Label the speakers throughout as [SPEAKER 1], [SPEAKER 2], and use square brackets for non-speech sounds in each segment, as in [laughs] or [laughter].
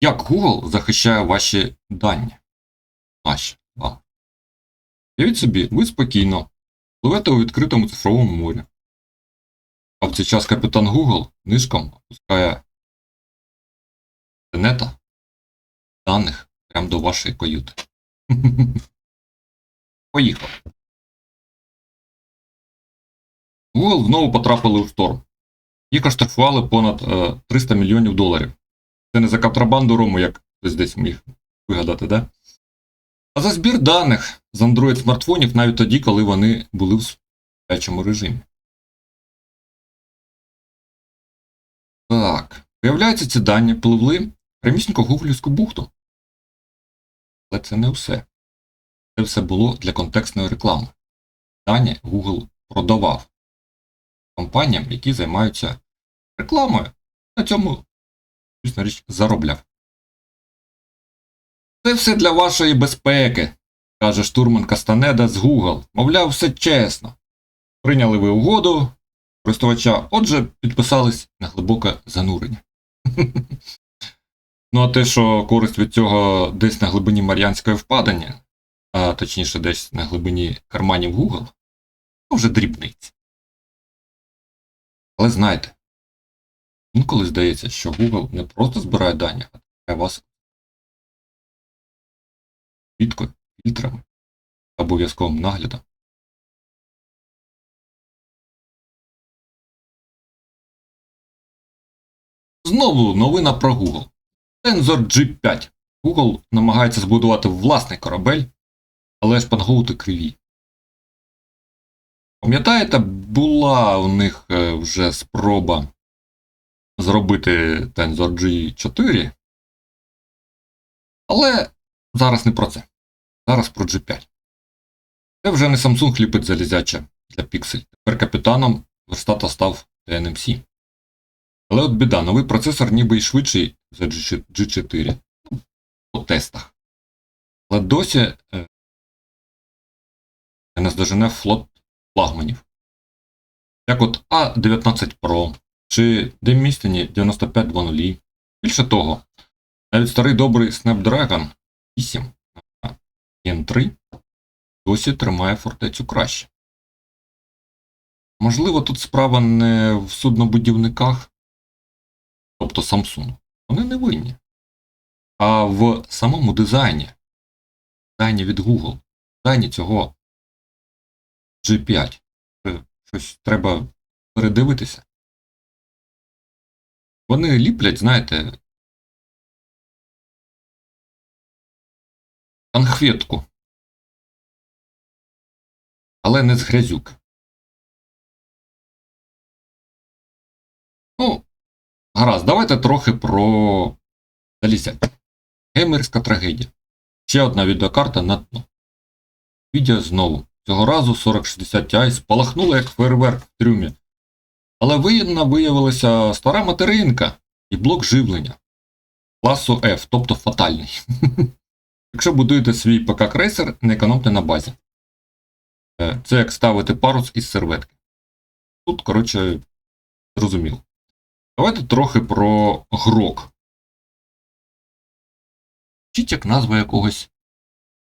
[SPEAKER 1] Як Google захищає ваші дані? Наші вам. Уявіть собі, ви спокійно пливете у відкритому цифровому морі. А в цей час капітан Google нишком опускає нета даних прямо до вашої каюти. [laughs] Поїхав. Google знову потрапили у шторм. Їх оштрафували понад е, 300 мільйонів доларів. Це не за контрабанду рому, як хтось десь міг вигадати, да? А за збір даних з Android смартфонів навіть тоді, коли вони були в сплячому режимі. Так. Виявляється, ці дані пливли прямісінько гуглівську бухту. Але це не все. Це все було для контекстної реклами. Дані Google продавав компаніям, які займаються рекламою. На цьому, річ, заробляв. Це все для вашої безпеки, каже штурман Кастанеда з Google. Мовляв, все чесно. Прийняли ви угоду користувача, отже, підписались на глибоке занурення. [laughs] Ну, а те, що користь від цього десь на глибині Мар'янської впадання, а точніше, десь на глибині карманів Google, то вже дрібниці. Але знаєте, інколи здається, що Google не просто збирає дані, а збирає вас чітко, фільтрами, обов'язковим наглядом. Знову новина про Google. Tensor G5. Google намагається збудувати власний корабель, але ж пангоути криві. Пам'ятаєте, була у них е, вже спроба зробити Tensor G4. Але зараз не про це. Зараз про G5. Це вже не Samsung ліпить залізяче для Pixel. Тепер капітаном верстата став TNMC. Але от біда, новий процесор ніби й швидший за G4 ну, по тестах. Але досі е, не наздожене флот флагманів. Як от A19 Pro чи Demistiny 9500. Більше того, навіть старий добрий Snapdragon 8 Gen 3 досі тримає фортецю краще. Можливо, тут справа не в суднобудівниках, тобто Samsung. Вони не винні. А в самому дизайні. Дизайні від Google. Дизайні цього G5. Щось треба передивитися. Вони ліплять, знаєте, конхветку. Але не з грязюки. Ну, гаразд, давайте трохи про залізяк. Геймерська трагедія. Ще одна відеокарта на дно. Відео знову. Цього разу 4060 Ti спалахнула як фейерверк в трюмі. Але виєдна виявилася стара материнка і блок живлення класу F, тобто фатальний. [laughs] Якщо будуєте свій ПК-крейсер, не економте на базі. Е, Це як ставити парус із серветки. Тут, коротше, зрозуміло. Давайте трохи про грок. Вчіть як назва якогось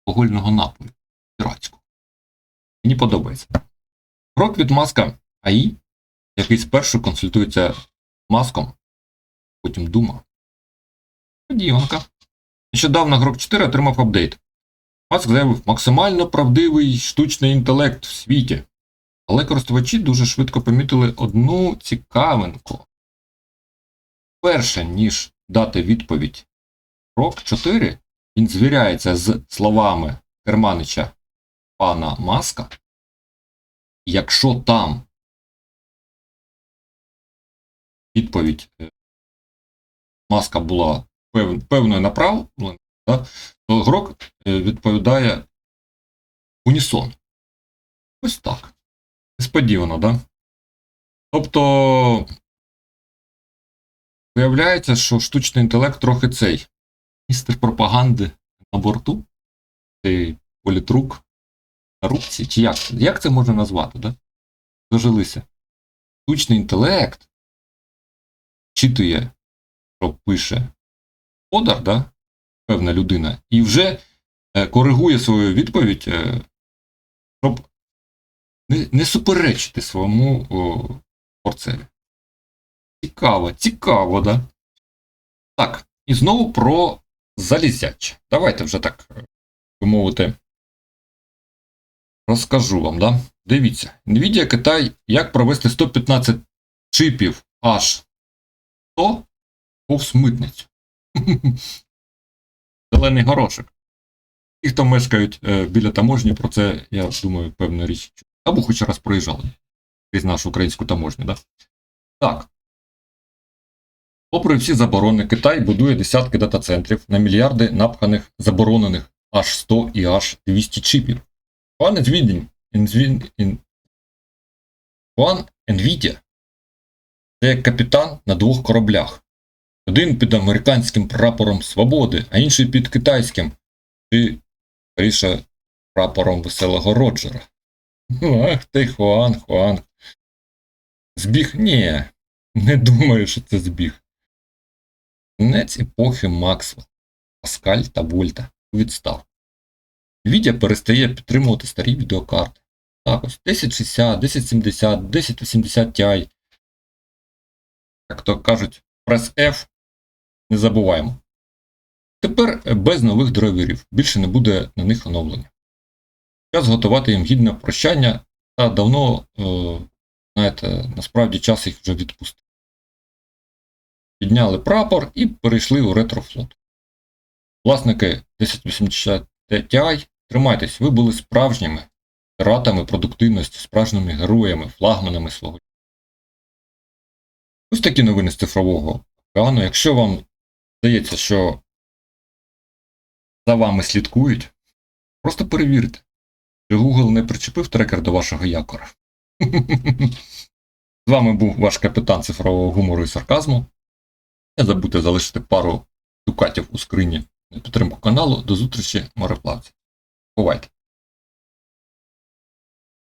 [SPEAKER 1] алкогольного напою. Піратського. Мені подобається. Грок від маска АІ, який спершу консультується маском, потім думав. Подіванка. Нещодавно Грок 4 отримав апдейт. Маск заявив максимально правдивий штучний інтелект в світі. Але користувачі дуже швидко помітили одну цікавинку. Перше, ніж дати відповідь Грок 4, він звіряється з словами Керманича пана Маска. Якщо там відповідь е, Маска була пев, певною направленою, да, то Грок е, відповідає унісон. Ось так. Несподівано, да? Тобто, виявляється, що штучний інтелект трохи цей містер пропаганди на борту, цей політрук на рубці, чи як? Як це можна назвати, да? Дожилися. Штучний інтелект читує, що пише подар, да? певна людина, і вже е, коригує свою відповідь, е, щоб не, суперечити своєму о, порцеві. Цікаво, цікаво, да? Так, і знову про залізяче. Давайте вже так, е, би мовити, розкажу вам, да? Дивіться, Nvidia Китай, як провести 115 чипів аж 100 повз митницю. Зелений горошок. Ті, хто мешкають е, біля таможні, про це, я думаю, певна річ. Або хоч раз проїжджали крізь нашу українську таможню, да? Так. Попри всі заборони, Китай будує десятки дата-центрів на мільярди напханих заборонених аж 100 і аж 200 чипів. Пан Nvidia, Nvidia, Ін- Пан Nvidia це як капітан на двох кораблях. Один під американським прапором свободи, а інший під китайським, чи скоріше прапором веселого Роджера. Ну, Ах ти, Хуан, Хуан. Збіг? Ні, не думаю, що це збіг. Кінець епохи Максвелл, Паскаль та Вольта відставку. Nvidia перестає підтримувати старі відеокарти. Так ось 1060, 1070, 1080 Ti. Як то кажуть, прес F не забуваємо. Тепер без нових драйверів, більше не буде на них оновлення. Час готувати їм гідне прощання, та давно, е, знаєте, насправді час їх вже відпустив. Підняли прапор і перейшли у ретрофлот. Власники 1080 Ti, тримайтесь, ви були справжніми піратами продуктивності, справжніми героями, флагманами свого. Ось такі новини з цифрового океану. Якщо вам здається, що за вами слідкують, просто перевірте, чи Google не причепив трекер до вашого якора. [laughs] З вами був ваш капітан цифрового гумору і сарказму. Не забудьте залишити пару дукатів у скрині на підтримку каналу. До зустрічі, мореплавці. Бувайте!